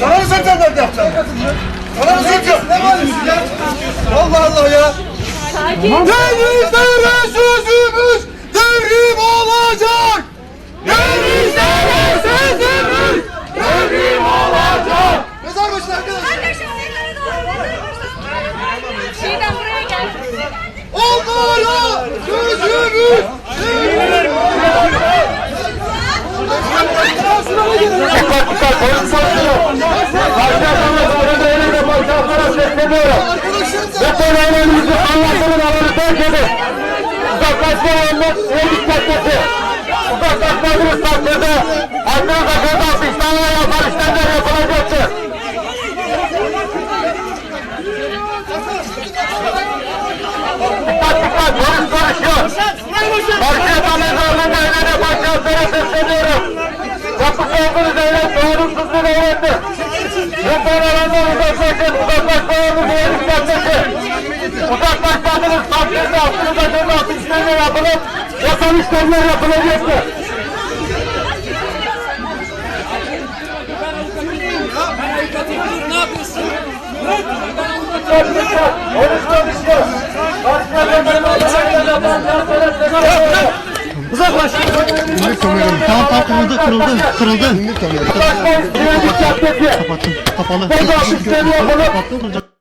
Sana mı soracağım ben ne yapacağım? Sana mı soracağım? Ne var ya? Allah Allah ya. Denizlere sözümüz önümüzü anlaşılın alanı terk edin. Uzaklaşma alanı en dikkatli. Uzaklaşmadığınız takdirde hakkınızda ceza suçlamalar yapan işlemler yapılacaktır. Dikkat dikkat Lütfen alandan uzaklaşın. Uzaklaşmalarınızı en dikkatli. Uzaklaşmadığınız takdirde aklınıza ceza işlemler yapılıp yasal işlemler yapılacaktır. Dikkat dikkat. Polis konuşuyor. Başkanlar mezarlığında yapan personel sesleniyorum. Uzaklaş. Tamam tamam kırıldı kırıldı kırıldı. Uzaklaşmayın. Diğer dikkatli. Kapattım kapalı. Kapattım kırılacak.